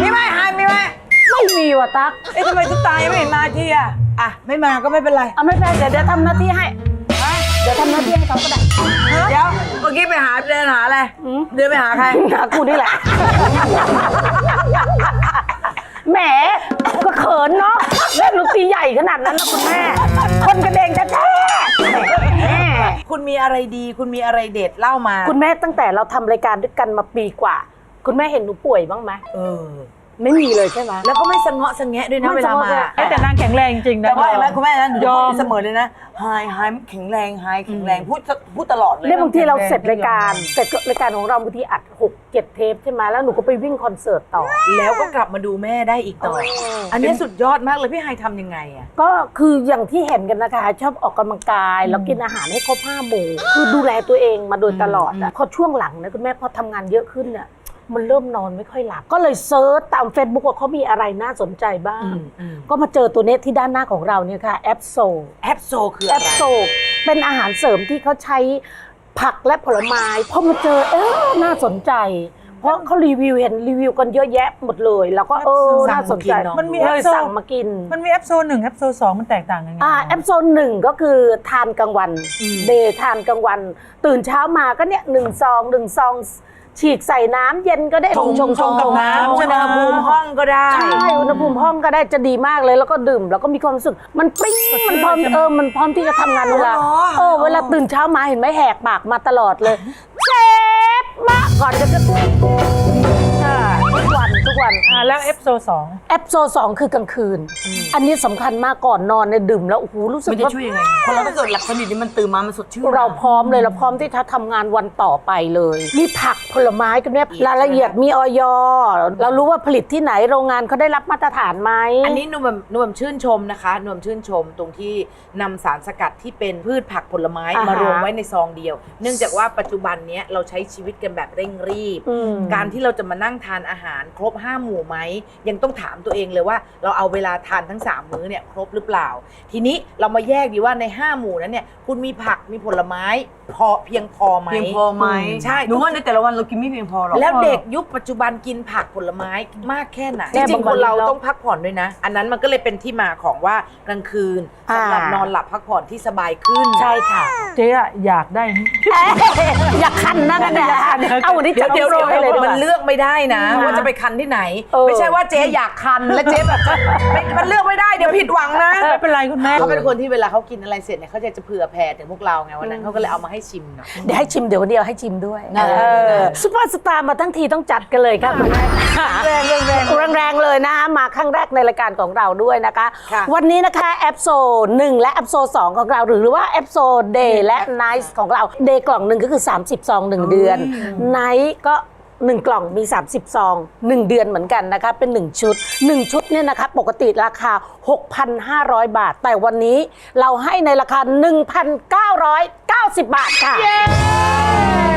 มีไหมหายมีไหมไม่มีว่ะตั๊กเอ๊ะทำไมตุ๊กตายังไม่เห็นมาทีอะอะไม่มาก็ไม่เป็นไรเอาไม่เป็นไรเดี๋ยวเดี๋ยวทำหน้าที่ให้เดี๋ยวทำหน้าที่ให้เขาก็ได้เดี๋ยวเมื่อกี้ไปหาเดินหาอะไรเดินไปหาใครหาคุณนี่แหละแหมก็เขินเนาะเล่นลูกตีใหญ่ขนาดนั้นนะคุณแม่ คนกระเดงจะแท้ คุณมีอะไรดี คุณมีอะไรเด็ดเล่ามา คุณแม่ตั้งแต่เราทำรายการด้วยกันมาปีกว่า คุณแม่เห็นหนูป่วยบ้างไหม เออ ไม่มีเลยใช่ไหม แล้วก็ไม่สะเงาะสะแงะด้วยนะไม่เวลาสะมาเงาะสะแงะเอ้ยแต่นางแข็งแรงจริงๆนะ แต่ว่าเห็นไหมคุณแม่นะหนูจะยอพูมดเสมอเลยนะไฮไฮแข็งแรงไฮแข็งแรงพูดพูดตลอดเลย เนี่ยบางทีเราเสร็จแข็รายการ เสร็จรายการของเราบางทีอัดหกเจ็ดเทปใช่ไหมแล้วหนูก็ไปวิ่งคอนเสิร์ตต่อ แล้วก็กลับมาดูแม่ได้อีกต่อเอออัอันนี้สุดยอดมากเลยพี่ไฮทำยังไงอะ ก็คืออย่างที่เห็นกันนะคะ ชอบออกกำลังกายแล้วกินอาหารให้ครบห้าหมู่คือดูแลตัวเองมาโดยตลอดอะพอช่วงหลังนะคุณแม่พอทำงานเยอะขึ้นเนี่ย มันเริ่มนอนไม่ค่อยหลับ ก็เลยเซิร์ชตาม Facebook ว่าเขามีอะไรน่าสนใจบ้าง ก็มาเจอตัวเนี้ยที่ด้านหน้าของเราเนี่ยค่ะแอปโซแอปโซคือแออะไรปโซเป็นอาหารเสริมที่เขาใช้ผักและผลไม้พอมาเจอเออน่าสนใจ เพราะเขารีวิวเห็นรีวิวกันเยอะแยะหมดเลย แล้วก็เออน่าสนใจมันมีเลแอยปโซ สั่งมากิน มันมีแอปโซนหนึ่งแอปโซสองมันแตกต่างกันไงอ่าแอปโซนหนึ่งก็คือทานกลางวันเดย์ทานกลางวัน ตื่นเช้ามาก็เนี่ยหนึ่งซองหนึ่งซอง ฉีกใส่น้ำเย็นก็ได้ชงชงชงกับน้ำชอุงณหภูมิห้องก็ได้ ใช่อุณหภูมิห้องก็ได้จะดีมากเลยแล้วก็ดื่ม แล้วก็มีความรู้สึก มันปริ้งมันพร้อมเออมันพร้อมที่จะทำงานเวลาอ๋อเออเวลาตื่นเช้ามาเห็นไหมแหกปากมาตลอดเลยเจ็บมากก่อนจะจะใช่ทุกวันทุกวันอ่า แล้วแอปโซสองแอปโซสองคือกลางคืน อันนี้สำคัญมากก่อนนอนเนี่ยดื่มแล้วโอ้โหรู้สึกมันจะว่า ช่วยยังไงคนเราถ้าเกิดหลับสนิทนี่มันตื่นมา มันสดชื่นเราพร้อมเลยเราพร้อมที่จะทำงานวันต่อไปเลย มีผักผลไม้กันเนี่ยรายละเอียดมีออยเรารู้ว่าผลิตที่ไหนโรงงานเขาได้รับมาตรฐานไหมอันนี้หนุ่มหนุ่มชื่นชมนะคะหนุ่มชื่นชมตรงที่นำสารสกัดที่เป็นพืชผักผลไม้อ่าฮะมารวมไว้ในซองเดียว เนื่องจากว่าปัจจุบันเนี้ยเราใช้ชีวิตกันแบบเร่งรีบ อืม การที่เราจะมานั่งทานอาหารครบ5หมู่ไหม ยังต้องถามตัวเองเลยว่า เราเอาเวลาทานทั้ง 3 มื้อเนี่ยครบหรือเปล่า ทีนี้เรามาแยกดีว่าใน 5 หมู่นั้นเนี่ยคุณมีผักมีผลไม้พอเพียงพอไหมเพียงพอไหมใช่หนูว่าในแต่ละวันเรากินไม่เพียงพอหรอก แล้วเด็กยุคปัจจุบันกินผักผลไม้มากแค่ไหนแม่จริงๆบางวัคนนเราเราต้องพักผ่อนด้วยนะ อันนั้นมันก็เลยเป็นที่มาของว่ากลางคืนอ่าสำหรับนอนหลับพักผ่อนที่สบายขึ้นใช่ค่ะ เจ๊อะอยากได้อยากคันนะกันเนี่ยเอาวันนี้เดี๋ยวจัดเดี๋ยวโปรเดี๋ยวให้เลยดีกมันว่าเลือกไม่ได้นะว่าจะไปคันที่ไหนเออไม่ใช่ว่าเจ๊อยากคันและเจ๊แบบไม่มันเลือกไม่ได้เดี๋ยวผิดหวังนะไม่เป็นไรคุณแม่เขาเป็นคนที่เวลาเขากินอะไรเสร็จเนี่ยเขาจะจะเผื่อแผ่ถึงพวกเราไงวันนั้นเขาก็เลยเอามาให้ชิมเนาะเดี๋ยวให้ชิมเดี๋ยววันเดียวให้ชิมด้วยได้เออซุปเปอร์สตาร์มาทั้งทีต้องจัดกันเลยค่ะคุณแม่แรงแรงแรงๆเลยนะมาครั้งแรกในรายการของเราด้วยนะคะ ค่ะ วันนี้นะคะแอปโซ1และแอปโซ2ของเราหรือว่าแอปโซเดย์และไนท์ของเราเดย์กล่องหนึ่งก็คือ 30 ซอง 1 เดือนไนท์ก็ หนึ่งกล่องมี 30 ซอง 1 เดือนเหมือนกันนะคะ เป็น 1 ชุด 1 ชุดเนี่ยนะคะปกติราคา 6,500 บาท แต่วันนี้เราให้ในราคา 1,990 บาทค่ะโ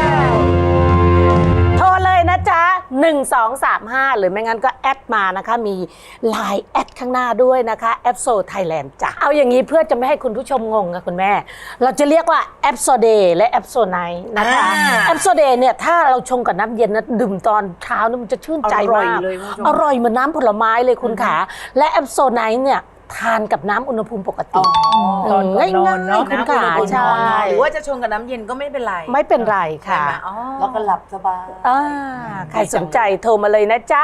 ท รเลยนะจ๊ะ 1235 หรือไม่งั้นก็แอดมานะคะ มี Line แอดข้างหน้าด้วยนะคะแอปโซไทยแลนด์จ้ะ เอาอย่างนี้เพื่อจะไม่ให้คุณผู้ชมงงค่ะคุณแม่ เราจะเรียกว่าแอปโซเดย์และแอปโซไนนะคะ อ่าแอปโซเดย์เนี่ยถ้าเราชงกับน้ำเย็นนะดื่มตอนเช้านี่มันจะชื่นใจอร่อยมากเลยคุณผู้ชม อร่อยเหมือนน้ำผลไม้เลยคุณขาและแอปโซไนเนี่ย ทานกับน้ำอุณหภูมิปกติ ตอนก่อนนอนเนอะคุณน้ำอุณขาหภูมิใช่หรือว่าจะชงกับน้ำเย็นก็ไม่เป็นไรไม่เป็นไรค่ะใช่ไหมอ๋อ แล้วก็หลับสบาย อ่าใครสนใจโทรมาเลยนะจ๊ะ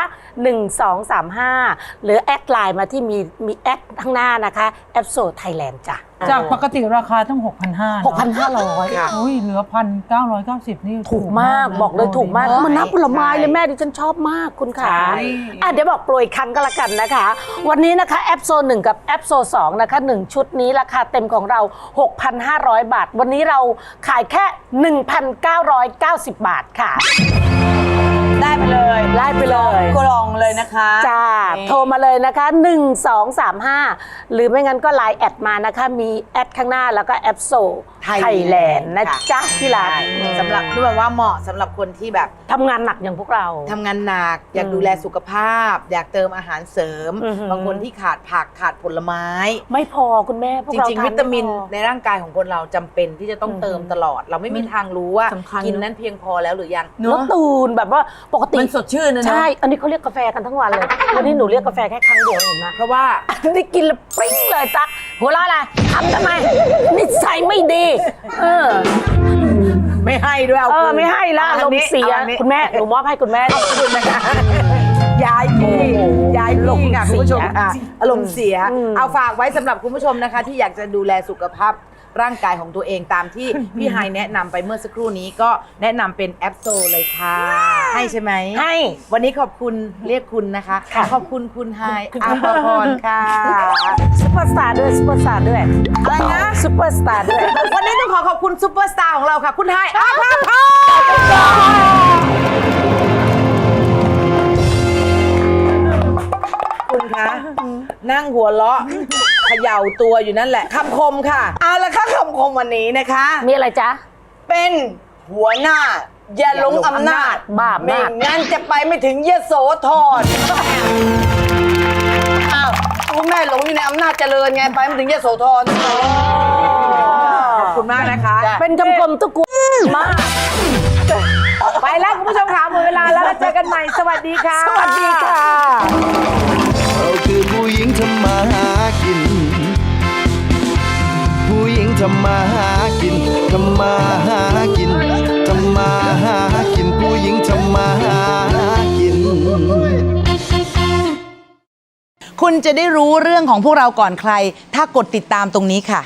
1235 หรือแอดไลน์มาที่มีมีแอดข้างหน้านะคะ แอปโซไทยแลนด์จ้ะ จากปกติราคาตั้ง6,500 6,500 ค่ะ อุ้ยเหลือพันเก้าร้อยเก้าสิบนี่ถูกมากบอกเลยถูกมากใช่มันน้ำผลไม้เลยใช่แม่ดิฉันชอบมากคุณขาใช่ อะเดี๋ยวบอกโปรยครั้งก็แล้วกันนะคะ วันนี้นะคะแอปโซ1กับแอปโซ2นะคะ 1 ชุดนี้ราคาเต็มของเรา 6,500 บาท วันนี้เราขายแค่ 1,990 บาทค่ะ ได้ไปเลยไล่ไปเลยกล่องเลยนะคะจ้านี่โทรมาเลยนะคะ 1 2 3 5 หรือไม่งั้นก็ไลน์แอดมานะคะ มีแอดข้างหน้าแล้วก็แอปโซไทยแลนด์นะจ๊ะที่ร้านใช่สำหรับดูแบบว่าเหมาะสำหรับคนที่แบบทำงานหนักอย่างพวกเราทำงานหนัก อยากดูแลสุขภาพ อยากเติมอาหารเสริมอือหือบางคนที่ขาดผักขาดผลไม้ ไม่พอคุณแม่พวกจเราริงทๆนวิตามินไพอในร่างกายของคนเราจำเป็นที่จะต้องเติมตลอด เราไม่มีทางรู้ว่าสำคัญกินนั้นเพียงพอแล้วหรือยังแล้วตูนแบบว่าปกติมันสดชื่นนะเนอะใช่ อันนี้เขาเรียกกาแฟกันทั้งวันเลยวันนี้หนูเรียกกาแฟแค่ครั้งเดียวเห็นไหมเพราะว่าอันนี้กินแล้วปริ้งเลยตั๊กหัวเราะอะไรทำทำไมนิสัยไม่ดี เออ ไม่ให้ด้วยเอาเออ คืนไม่ให้ละอาลอันมนี้ณ์เสีย อาอันนี้คุณแม่หนูมอบให้คุณแม่ ขอบคุณนะคะย้ายพี่ย้ายพี่ค่ะคุณผู้ชมค่ะอารมณ์เสีย เอาฝากไว้สำหรับคุณผู้ชมนะคะ ที่อยากจะดูแลสุขภาพ ร่างกายของตัวเองตามที่พี่ไฮแนะนำไปเมื่อสักครู่นี้ก็แนะนำเป็นแอปโซเลยค่ะ ให้ใช่ไหมให้ วันนี้ขอบคุณเรียกคุณนะคะ ค่ะขอบคุณคุณไฮอาภพรค่ะ ซุปเปอร์สตาร์ด้วยซุปเปอร์สตาร์ด้วยอะไรนะ ซุปเปอร์สตาร์ด้วยวันนี้ต้องขอขอบคุณซูเปอร์สตาร์ของเราค่ะ คุณไฮอาภาพร คุณคะ นั่งหัวเราะเขย่าตัวอยู่นั่นแหละคำคมค่ะ เอาละค่ะคำคมวันนี้นะคะ มีอะไรจ๊ะ เป็นหัวหน้า อย่าหลงอำนาจบ้าไม่มากงั้นจะไปไม่ถึงยโสธรอ้าวคุณแม่หลงอยู่ในอำนาจเจริญไงไปไม่ถึงยโสธรขอบคุณมากนะคะจ้ะเป็นคำคมทุกกูมาก ไปแล้วคุณผู้ชมค่ะหมดเวลาแล้วเราเจอกันใหม่ สวัสดีค่ะ สวัสดีค่ะ เราคือผู้หญิงทำมาหา ทำมาหากินทำมาหากินทำมาหากินผู้หญิงทำมาหากิน คุณจะได้รู้เรื่องของพวกเราก่อนใคร ถ้ากดติดตามตรงนี้ค่ะ